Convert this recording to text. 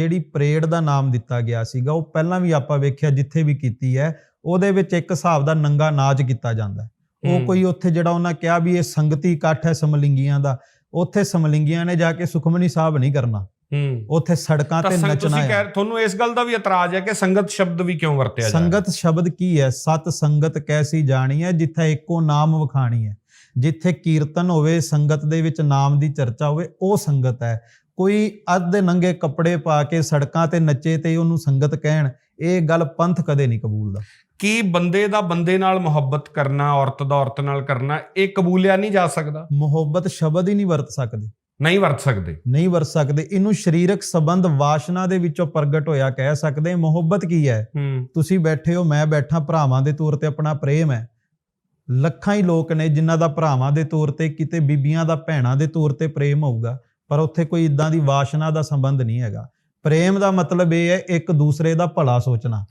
ਜਿਹੜੀ ਪਰੇਡ ਦਾ ਨਾਮ ਦਿੱਤਾ ਗਿਆ ਸੀਗਾ ਉਹ ਪਹਿਲਾਂ ਵੀ ਆਪਾਂ ਵੇਖਿਆ ਜਿੱਥੇ ਵੀ ਕੀਤੀ ਹੈ ਉਹਦੇ ਵਿੱਚ ਇੱਕ ਹਿਸਾਬ ਦਾ ਨੰਗਾ ਨਾਚ ਕੀਤਾ ਜਾਂਦਾ। ਉਹ। ਕੋਈ ਉੱਥੇ ਜਿਹੜਾ ਉਹਨਾਂ ਕਿਹਾ ਵੀ ਇਹ ਸੰਗਤੀ ਇਕੱਠ ਹੈ ਸਮਲਿੰਗੀਆਂ ਦਾ ਉੱਥੇ ਸਮਲਿੰਗੀਆਂ ਨੇ ਜਾ ਕੇ ਸੁਖਮਨੀ ਸਾਹਿਬ ਨਹੀਂ ਕਰਨਾ ਉੱਥੇ ਸੜਕਾਂ ਤਾਂ ਨੱਚਣਾ ਤੁਸੀਂ ਕਹਿ ਤੁਹਾਨੂੰ ਇਸ ਗੱਲ ਦਾ ਵੀ ਇਤਰਾਜ਼ ਹੈ ਕਿ ਸੰਗਤ ਸ਼ਬਦ ਵੀ ਕਿਉਂ ਵਰਤਿਆ ਜਾ ਰਿਹਾ? ਸੰਗਤ ਸ਼ਬਦ ਕੀ ਹੈ? ਸਤ ਸੰਗਤ ਕੈਸੀ ਜਾਣੀ ਹੈ ਜਿੱਥੇ ਇੱਕੋ ਨਾਮ ਵਖਾਣੀ ਹੈ। ਜਿੱਥੇ ਕੀਰਤਨ ਹੋਵੇ ਸੰਗਤ ਦੇ ਵਿੱਚ ਨਾਮ ਦੀ ਚਰਚਾ ਹੋਵੇ ਉਹ ਸੰਗਤ ਹੈ। ਕੋਈ ਅੱਧ ਨੰਗੇ ਕੱਪੜੇ ਪਾ ਕੇ ਸੜਕਾਂ ਤੇ ਨੱਚੇ ਤੇ ਉਹਨੂੰ ਸੰਗਤ ਕਹਿਣ ਇਹ ਗੱਲ ਪੰਥ ਕਦੇ ਨਹੀਂ ਕਬੂਲਦਾ। ਕੀ ਬੰਦੇ ਦਾ ਬੰਦੇ ਨਾਲ ਮੁਹੱਬਤ ਕਰਨਾ ਔਰਤ ਦਾ ਔਰਤ ਨਾਲ ਕਰਨਾ ਇਹ ਕਬੂਲਿਆ ਨਹੀਂ ਜਾ ਸਕਦਾ? ਮੁਹੱਬਤ ਸ਼ਬਦ ਹੀ ਨਹੀਂ ਵਰਤ ਸਕਦੇ। ਨਹੀਂ ਵਰਤ ਸਕਦੇ। ਨਹੀਂ ਵਰਤ ਸਕਦੇ। ਇਹਨੂੰ ਸਰੀਰਕ ਸੰਬੰਧ ਵਾਸ਼ਨਾ ਦੇ ਵਿੱਚੋਂ ਪ੍ਰਗਟ ਹੋਇਆ ਕਹਿ ਸਕਦੇ। ਮੁਹੱਬਤ ਕੀ ਹੂੰ? ਤੁਸੀਂ ਬੈਠੇ ਹੋ ਮੈਂ ਬੈਠਾ ਭਰਾਵਾਂ ਦੇ ਤੌਰ ਤੇ ਆਪਣਾ ਪ੍ਰੇਮ ਹੈ। ਲੱਖਾਂ ਹੀ ਲੋਕ ਨੇ ਜਿਨ੍ਹਾਂ ਦਾ ਭਰਾਵਾਂ ਦੇ ਤੌਰ ਤੇ ਕਿਤੇ ਬੀਬੀਆਂ ਦਾ ਭੈਣਾਂ ਦੇ ਤੌਰ ਤੇ ਪ੍ਰੇਮ ਹੋਊਗਾ। ਪਰ ਉੱਥੇ ਕੋਈ ਇਦਾਂ ਦੀ ਵਾਸ਼ਨਾ ਦਾ ਸੰਬੰਧ ਨਹੀਂ ਹੈਗਾ। ਪ੍ਰੇਮ ਦਾ ਮਤਲਬ ਇਹ ਹੈ ਇੱਕ ਦੂਸਰੇ ਦਾ ਭਲਾ ਸੋਚਣਾ।